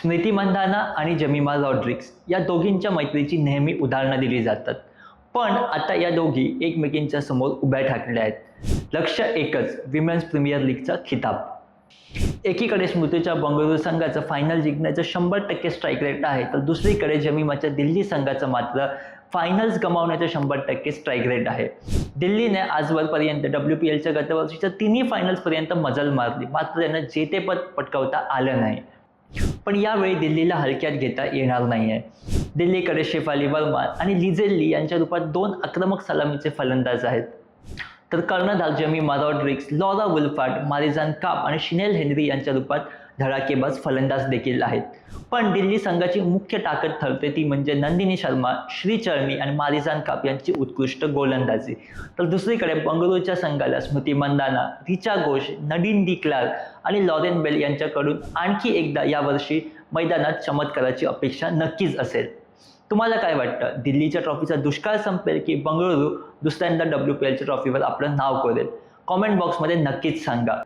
स्मृती मंदाना आणि जमीमा रॉड्रिक्स या दोघींच्या मैत्रीची नेहमी उदाहरणं दिली जातात. पण आता या दोघी एकमेकींच्या समोर उभ्या ठाकल्या आहेत. लक्ष एकच विमेन्स प्रीमियर लीगचा खिताब. एकीकडे स्मृतीच्या बंगळुरू संघाचं फायनल जिंकण्याचं शंभर टक्के स्ट्राईक रेट आहे तर दुसरीकडे जमीमाच्या दिल्ली संघाचं मात्र फायनल्स गमावण्याचं शंभर टक्के स्ट्राईक रेट आहे. दिल्लीने आजवरपर्यंत डब्ल्यू पी एलच्या गतवर्षीच्या तिन्ही फायनल्सपर्यंत मजल मारली मात्र त्यांना जेतेपद पटकावता आलं नाही. पण यावेळी दिल्लीला हलक्यात घेता येणार नाही आहे दिल्लीकडे शेफाली वर्मा आणि लिझेल्ली यांच्या रूपात दोन आक्रमक सलामीचे फलंदाज आहेत. तर कर्णधार जमी मारॉड्रिक्स लॉरा वुल्फार्ड मारिजान काप आणि शिनेल हेनरी यांच्या रूपात धडाकेबाज फलंदाज देखील आहेत. पण दिल्ली संघाची मुख्य ताकद ठरते ती म्हणजे नंदिनी शर्मा श्रीचरणी आणि मारिजान काप यांची उत्कृष्ट गोलंदाजी. तर दुसरीकडे बंगळुरूच्या संघाला Smriti Mandhana Richa Ghosh Nadine de Klerk आणि लॉरेन बेल यांच्याकडून आणखी एकदा यावर्षी मैदानात चमत्काराची अपेक्षा नक्कीच असेल. तुम्हाला काय वाटतं? दिल्लीच्या ट्रॉफीचा दुष्काळ संपेल की बंगळुरू दुसऱ्यांदा डब्ल्यू पी एलच्या ट्रॉफीवर आपलं नाव करेल? कॉमेंट बॉक्समध्ये नक्कीच सांगा.